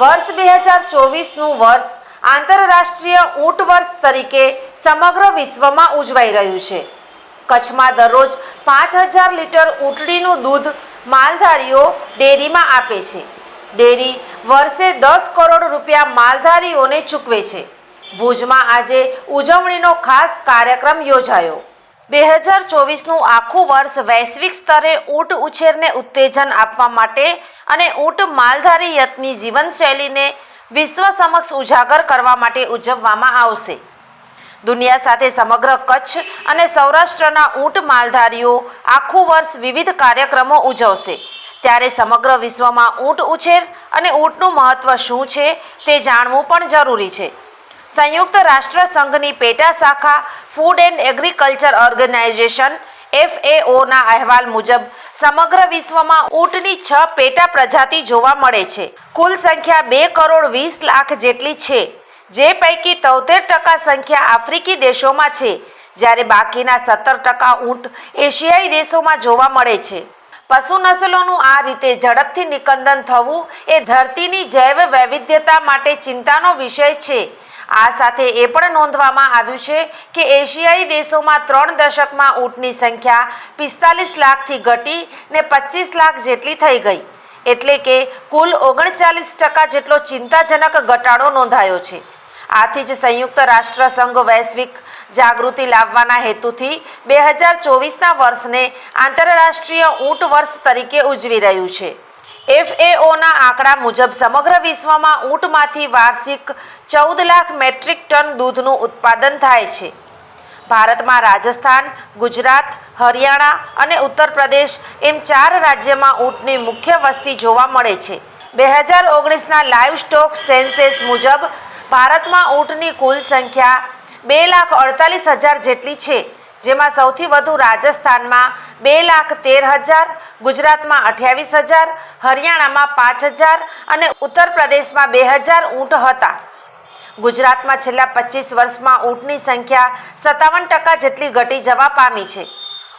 વર્ષ બે હજાર ચોવીસનું વર્ષ આંતરરાષ્ટ્રીય ઊંટ વર્ષ તરીકે સમગ્ર વિશ્વમાં ઉજવાઈ રહ્યું છે. કચ્છમાં દરરોજ પાંચ હજાર લીટર ઊંટડીનું દૂધ માલધારીઓ ડેરીમાં આપે છે. ડેરી વર્ષે દસ કરોડ રૂપિયા માલધારીઓને ચૂકવે છે. ભુજમાં આજે ઉજવણીનો ખાસ કાર્યક્રમ યોજાયો. બે હજાર ચોવીસનું આખું વર્ષ વૈશ્વિક સ્તરે ઊંટ ઉછેરને ઉત્તેજન આપવા માટે અને ઊંટ માલધારી યત્ની જીવનશૈલીને વિશ્વ સમક્ષ ઉજાગર કરવા માટે ઉજવવામાં આવશે. દુનિયા સાથે સમગ્ર કચ્છ અને સૌરાષ્ટ્રના ઊંટ માલધારીઓ આખું વર્ષ વિવિધ કાર્યક્રમો ઉજવશે. ત્યારે સમગ્ર વિશ્વમાં ઊંટ ઉછેર અને ઊંટનું મહત્વ શું છે તે જાણવું પણ જરૂરી છે. સંયુક્ત રાષ્ટ્ર સંઘની પેટા શાખા ફૂડ એન્ડ એગ્રીકલ્ચર ઓર્ગેનાઇઝેશન એફએઓના અહેવાલ મુજબ, સમગ્ર વિશ્વમાં ઊંટની છ પેટા પ્રજાતિ જોવા મળે છે. કુલ સંખ્યા બે કરોડ વીસ લાખ જેટલી છે, જે પૈકી તોતેર ટકા સંખ્યા આફ્રિકી દેશોમાં છે, જ્યારે બાકીના સત્તર ટકા ઊંટ એશિયાઈ દેશોમાં જોવા મળે છે. પશુ નસલોનું આ રીતે ઝડપથી નિકંદન થવું એ ધરતીની જૈવ વૈવિધ્યતા માટે ચિંતાનો વિષય છે આ સાથે એ પણ નોંધવામાં આવ્યું છે કે એશિયાઈ દેશોમાં ત્રણ દશકમાં ઊંટની સંખ્યા પિસ્તાલીસ લાખથી ઘટી ને પચીસ લાખ જેટલી થઈ ગઈ. એટલે કે કુલ ઓગણચાલીસ ટકા જેટલો ચિંતાજનક ઘટાડો નોંધાયો છે. આથી જ સંયુક્ત રાષ્ટ્ર સંઘ વૈશ્વિક જાગૃતિ લાવવાના હેતુથી બે હજાર ચોવીસના વર્ષને આંતરરાષ્ટ્રીય ઊંટ વર્ષ તરીકે ઉજવી રહ્યું છે. એફએઓના આંકડા મુજબ સમગ્ર વિશ્વમાં ઊંટમાંથી વાર્ષિક ચૌદ લાખ મેટ્રિક ટન દૂધનું ઉત્પાદન થાય છે. ભારતમાં રાજસ્થાન, ગુજરાત, હરિયાણા અને ઉત્તર પ્રદેશ એમ ચાર રાજ્યમાં ઊંટની મુખ્ય વસ્તી જોવા મળે છે. બે હજાર ઓગણીસના લાઈવ સ્ટોક સેન્સેસ મુજબ ભારતમાં ઊંટની કુલ સંખ્યા બે લાખ અડતાલીસ હજાર જેટલી છે. જેમાં સૌથી વધુ રાજસ્થાનમાં બે લાખ તેર હજાર, ગુજરાતમાં અઠ્યાવીસ હજાર, હરિયાણામાં પાંચ હજાર અને ઉત્તર પ્રદેશમાં બે હજાર ઊંટ હતા. ગુજરાતમાં છેલ્લા પચીસ વર્ષમાં ઊંટની સંખ્યા સત્તાવન ટકા જેટલી ઘટી જવા પામી છે.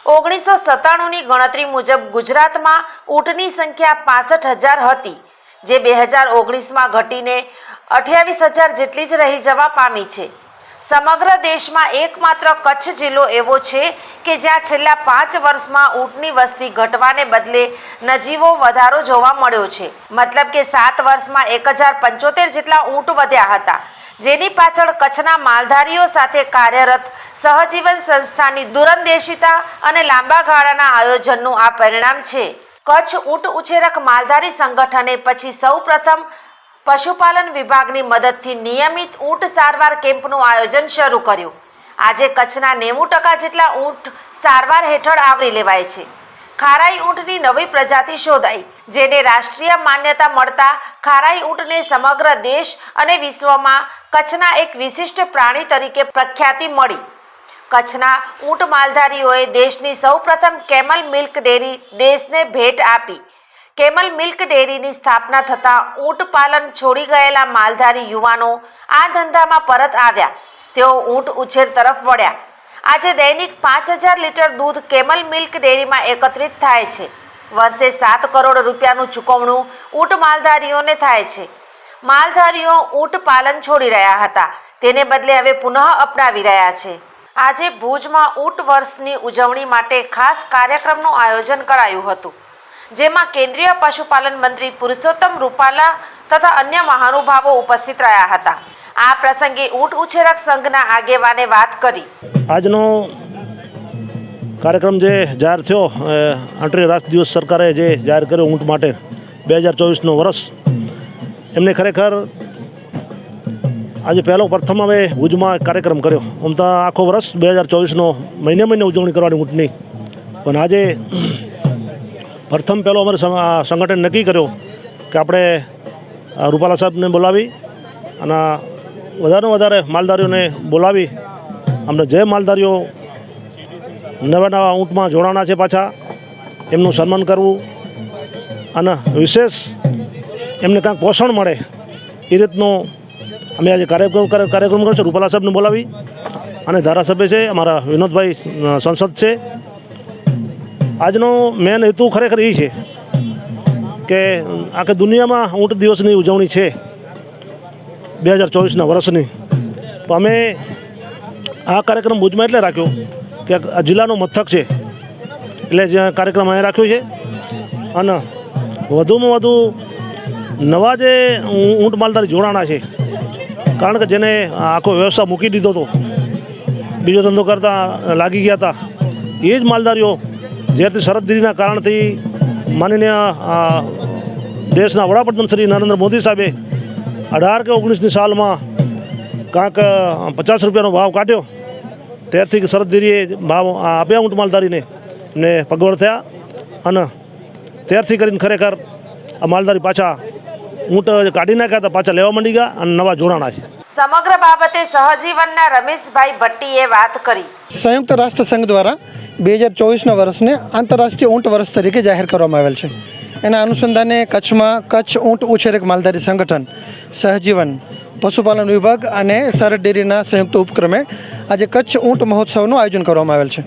ઓગણીસો સત્તાણુંની ગણતરી મુજબ ગુજરાતમાં ઊંટની સંખ્યા પાસઠ હજાર હતી, જે બે હજાર ઓગણીસમાં ઘટીને અઠ્યાવીસ હજાર જેટલી જ રહી જવા પામી છે. સમગ્ર દેશમાં એકમાત્ર કચ્છ જિલ્લો એવો છે કે જ્યાં છેલ્લા પાંચ વર્ષમાં ઊંટની વસ્તી ઘટવાને બદલે નજીવો વધારો જોવા મળ્યો છે. મતલબ કે સાત વર્ષમાં એક હજાર પંચોતેર જેટલા ઊંટ વધ્યા હતા, જેની પાછળ કચ્છના માલધારીઓ સાથે કાર્યરત સહજીવન સંસ્થાની દૂરંદેશિતા અને લાંબા ગાળાના આયોજનનું આ પરિણામ છે. કચ્છ ઊંટ ઉછેરક માલધારી સંગઠને પછી સૌ પ્રથમ પશુપાલન વિભાગની મદદથી નિયમિત ઊંટ સારવાર કેમ્પનું આયોજન શરૂ કર્યું. આજે કચ્છના નેવું ટકા જેટલા ઊંટ સારવાર હેઠળ આવરી લેવાય છે. ખારાઈ ઊંટની નવી પ્રજાતિ શોધાઈ, જેને રાષ્ટ્રીય માન્યતા મળતા ખારાઈ ઊંટને સમગ્ર દેશ અને વિશ્વમાં કચ્છના એક વિશિષ્ટ પ્રાણી તરીકે પ્રખ્યાતિ મળી. કચ્છના ઊંટ માલધારીઓએ દેશની સૌપ્રથમ કેમલ મિલ્ક ડેરી દેશને ભેટ આપી. કેમલ મિલ્ક ડેરીની સ્થાપના થતાં ઊંટ પાલન છોડી ગયેલા માલધારી યુવાનો આ ધંધામાં પરત આવ્યા. તેઓ ઊંટ ઉછેર તરફ વળ્યા. આજે દૈનિક પાંચ હજાર લીટર દૂધ કેમલ મિલ્ક ડેરીમાં એકત્રિત થાય છે. વર્ષે સાત કરોડ રૂપિયાનું ચૂકવણું ઊંટ માલધારીઓને થાય છે. માલધારીઓ ઊંટ પાલન છોડી રહ્યા હતા. તેને બદલે હવે પુનઃ અપનાવી રહ્યા છે. આજે ભુજમાં ઊંટ વર્ષની ઉજવણી માટે ખાસ કાર્યક્રમનું આયોજન કરાયું હતું. જેમાં કેન્દ્રીય પશુપાલન મંત્રી પુરુષોત્તમ રૂપાલા તથા અન્ય મહાનુભાવો ઉપસ્થિત રહ્યા હતા. આ પ્રસંગે ઊંટ ઉછેરક સંઘના આગેવાને વાત કરી. આજનો કાર્યક્રમ જે જાહેર થયો આંતરિક રાષ્ટ્ર દિવસ સરકારે જે જાહેર કર્યો ઊંટ માટે બે હજાર ચોવીસનો વર્ષ, એમને ખરેખર આજે પહેલો પ્રથમ હવે ભુજમાં કાર્યક્રમ કર્યો. આમ તો આખો વર્ષ બે હજાર ચોવીસનો મહિને મહિને ઉજવણી કરવાની ઊંટની. પણ આજે પ્રથમ પહેલો અમારે સંગઠન નક્કી કર્યો કે આપણે રૂપાલા સાહેબને બોલાવી અને વધારે વધારે માલધારીઓને બોલાવી. અમને જે માલધારીઓ નવા નવા ઊંટમાં જોડાણા છે પાછા, એમનું સન્માન કરવું અને વિશેષ એમને કાંઈક પોષણ મળે એ રીતનો અમે આજે કાર્યક્રમ કાર્યક્રમ કરશું રૂપાલા સાહેબને બોલાવી અને ધારાસભ્ય છે, અમારા વિનોદભાઈ સંસદ છે. આજનો મેન હેતુ ખરેખર એ છે કે આખી દુનિયામાં ઊંટ દિવસની ઉજવણી છે બે હજાર ચોવીસના વર્ષની. તો અમે આ કાર્યક્રમ ભુજમાં એટલે રાખ્યો કે આ જિલ્લાનો મથક છે. એટલે જે કાર્યક્રમ અહીંયા રાખ્યો છે. અને વધુમાં વધુ નવા જે ઊંટ માલધારી જોડાણા છે. કારણ કે જેને આખો વ્યવસાય મૂકી દીધો હતો બીજો ધંધો કરતા લાગી ગયા હતા. એ જ માલધારીઓ જ્યારથી શરદગીરીના કારણથી માનનીય દેશના વડાપ્રધાન શ્રી નરેન્દ્ર મોદી સાહેબે અઢાર કે ઓગણીસની સાલમાં કાંક પચાસ રૂપિયાનો ભાવ કાઢ્યો. ત્યારથી શરદગીરીએ ભાવ આપ્યા ઊંટ માલધારીને ને પગવડ થયા અને ત્યારથી કરીને ખરેખર આ માલધારી પાછા ઊંટ કાઢી નાખ્યા હતા પાછા લેવા માંડી ગયા અને નવા જોડાણા છે. સમગ્ર બાબતે સહજીવનના રમેશભાઈ ભટ્ટીએ વાત કરી. સંયુક્ત રાષ્ટ્ર સંઘ દ્વારા બે હજાર ચોવીસના વર્ષને આંતરરાષ્ટ્રીય ઊંટ વર્ષ તરીકે જાહેર કરવામાં આવેલ છે. એના અનુસંધાને કચ્છમાં કચ્છ ઊંટ ઉછેરક માલધારી સંગઠન, સહજીવન, પશુપાલન વિભાગ અને સરહદ ડેરીના સંયુક્ત ઉપક્રમે આજે કચ્છ ઊંટ મહોત્સવનું આયોજન કરવામાં આવેલ છે.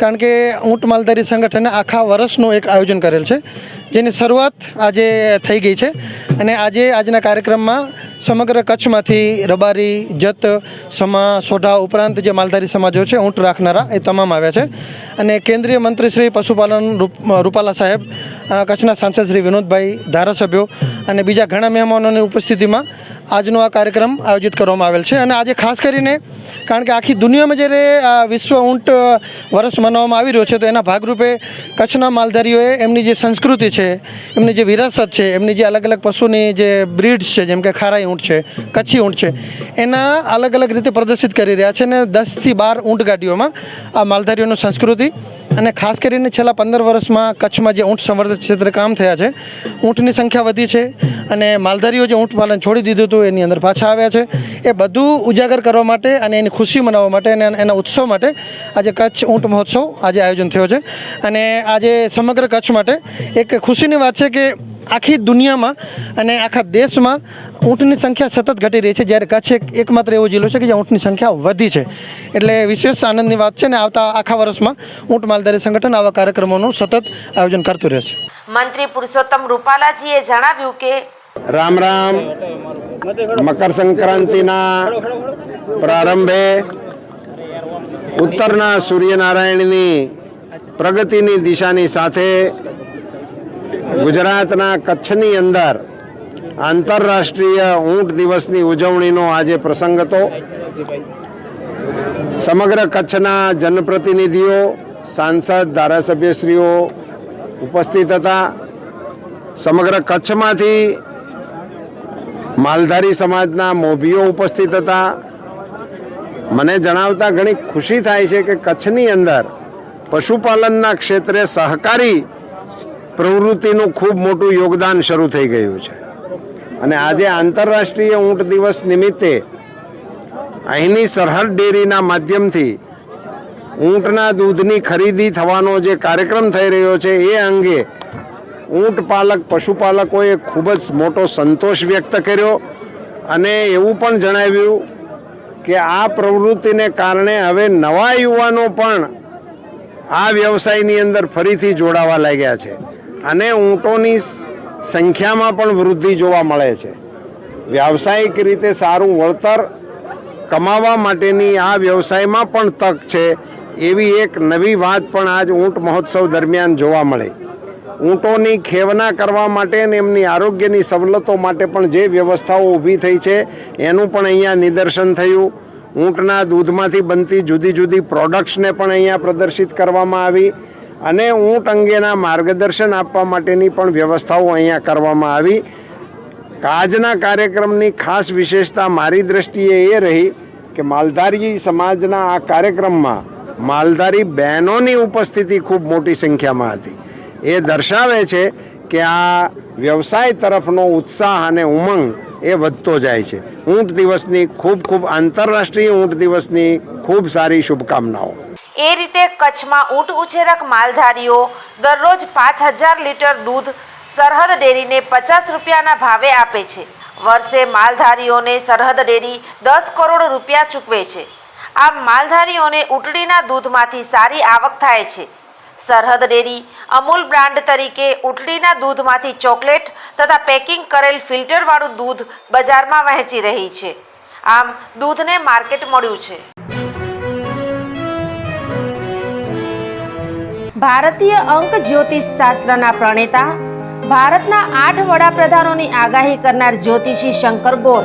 કારણ કે ઊંટ માલધારી સંગઠને આખા વર્ષનું એક આયોજન કરેલ છે, જેની શરૂઆત આજે થઈ ગઈ છે અને આજે આજના કાર્યક્રમમાં સમગ્ર કચ્છમાંથી રબારી, જત, સમા, સોઢા ઉપરાંત જે માલધારી સમાજો છે, ઊંટ રાખનારા એ તમામ આવ્યા છે. અને કેન્દ્રીય મંત્રી શ્રી પશુપાલન રૂપ- રૂપાલા સાહેબ કચ્છના સાંસદ શ્રી વિનોદભાઈ ધારાસભ્યો અને બીજા ઘણા મહેમાનોની ઉપસ્થિતિમાં આજનો આ કાર્યક્રમ આયોજિત કરવામાં આવેલ છે. અને આજે ખાસ કરીને, કારણ કે આખી દુનિયામાં જ્યારે વિશ્વ ઊંટ વર્ષ મનાવવામાં આવી રહ્યો છે, તો એના ભાગરૂપે કચ્છના માલધારીઓએ એમની જે સંસ્કૃતિ છે, એમની જે વિરાસત છે, એમની જે અલગ અલગ પશુની જે બ્રીડ્સ છે, જેમ કે ખારાઈ ઊંટ છે, કચ્છી ઊંટ છે, એના અલગ અલગ રીતે પ્રદર્શિત કરી રહ્યા છે અને દસથી બાર ઊંટ ગાડીઓમાં આ માલધારીઓની સંસ્કૃતિ અને ખાસ કરીને છેલ્લા પંદર વર્ષમાં કચ્છમાં જે ઊંટ સંવર્ધન ક્ષેત્રે કામ થયા છે, ઊંટની સંખ્યા વધી છે અને માલધારીઓ જે ઊંટ પાલન છોડી દીધું હતું, એની અંદર પાછા આવ્યા છે. એ બધું ઉજાગર કરવા માટે અને એની ખુશી મનાવવા માટે અને એના ઉત્સવ માટે આજે કચ્છ ઊંટ મહોત્સવ આજે આયોજન થયો છે. અને આજે સમગ્ર કચ્છ માટે એક ખુશીની વાત છે કે આખી દુનિયામાં અને આખા દેશમાં ઊંટની સંખ્યા સતત ઘટી રહી છે. જ્યારે કચ્છ એક એકમાત્ર એવો જિલ્લો છે કે જ્યાં ઊંટની સંખ્યા વધી છે. એટલે વિશેષ આનંદની વાત છે ને આવતા આખા વર્ષમાં ઊંટ માલધારી સંગઠન આવા કાર્યક્રમોનું સતત આયોજન કરતું રહેશે. મંત્રી પુરુષોત્તમ રૂપાલાજીએ જણાવ્યું કે રામ રામ. મકર સંક્રાંતિના પ્રારંભે ઉત્તરના સૂર્યનારાયણની પ્રગતિની દિશાની સાથે ગુજરાતના કચ્છની અંદર આંતરરાષ્ટ્રીય ઊંટ દિવસની ઉજવણીનો આજે પ્રસંગ હતો. સમગ્ર કચ્છના જનપ્રતિનિધિઓ, સાંસદ, ધારાસભ્યશ્રીઓ ઉપસ્થિત હતા. સમગ્ર કચ્છમાંથી માલધારી સમાજના મોભીઓ ઉપસ્થિત હતા. મને જણાવતા ઘણી ખુશી થાય છે કે કચ્છની અંદર પશુપાલનના ક્ષેત્રે સહકારી પ્રવૃત્તિનું ખૂબ મોટું યોગદાન શરૂ થઈ ગયું છે. અને આજે આંતરરાષ્ટ્રીય ઊંટ દિવસ નિમિત્તે અહીંની સરહદ ડેરીના માધ્યમથી ઊંટના દૂધની ખરીદી થવાનો જે કાર્યક્રમ થઈ રહ્યો છે, એ અંગે ઊંટ પાલક પશુપાલકોએ ખૂબ જ મોટો સંતોષ વ્યક્ત કર્યો અને એવું પણ જણાવ્યું કે આ પ્રવૃત્તિને કારણે હવે નવા યુવાનો પણ આ વ્યવસાયની અંદર ફરીથી જોડાવા લાગ્યા છે અને ઊંટોની સંખ્યામાં પણ વૃદ્ધિ જોવા મળે છે. વ્યાવસાયિક રીતે સારું વળતર કમાવા માટેની આ વ્યવસાયમાં પણ તક છે એવી એક નવી વાત પણ આજ ઊંટ મહોત્સવ દરમિયાન જોવા મળી. ઊંટોની ખેવના કરવા માટે અને એમની આરોગ્યની સવલતો માટે પણ જે વ્યવસ્થાઓ ઊભી થઈ છે, એનું પણ અહીંયા નિદર્શન થયું. ઊંટના દૂધમાંથી બનતી જુદી જુદી પ્રોડક્ટ્સને પણ અહીંયા પ્રદર્શિત કરવામાં આવી અને ઊંટ અંગેના માર્ગદર્શન આપવા માટેની પણ વ્યવસ્થાઓ અહીંયા કરવામાં આવી. આજના કાર્યક્રમની ખાસ વિશેષતા મારી દ્રષ્ટિએ એ રહી કે માલધારી સમાજના આ કાર્યક્રમમાં માલધારી બહેનોની ઉપસ્થિતિ ખૂબ મોટી સંખ્યામાં હતી. એ દર્શાવે છે કે આ વ્યવસાય તરફનો ઉત્સાહ અને ઉમંગ એ વધતો જાય છે. ઊંટ દિવસની ખૂબ ખૂબ આંતરરાષ્ટ્રીય ઊંટ દિવસની ખૂબ સારી શુભકામનાઓ. એ રીતે કચ્છમાં ઊંટ ઉછેરક માલધારીઓ દરરોજ પાંચ હજાર લીટર દૂધ સરહદ ડેરીને પચાસ રૂપિયાના ભાવે આપે છે. વર્ષે માલધારીઓને સરહદ ડેરી દસ કરોડ રૂપિયા ચૂકવે છે. આમ માલધારીઓને ઊંટડીના દૂધમાંથી સારી આવક થાય છે. સરહદ ડેરી અમૂલ બ્રાન્ડ તરીકે ઊંટડીના દૂધમાંથી ચોકલેટ તથા પેકિંગ કરેલ ફિલ્ટરવાળું દૂધ બજારમાં વહેંચી રહી છે. આમ, દૂધને માર્કેટ મળ્યું છે. ભારતીય અંક જ્યોતિષ શાસ્ત્રના પ્રણેતા, ભારતના આઠ વડાપ્રધાનોની આગાહી કરનાર જ્યોતિષી શંકર ગોર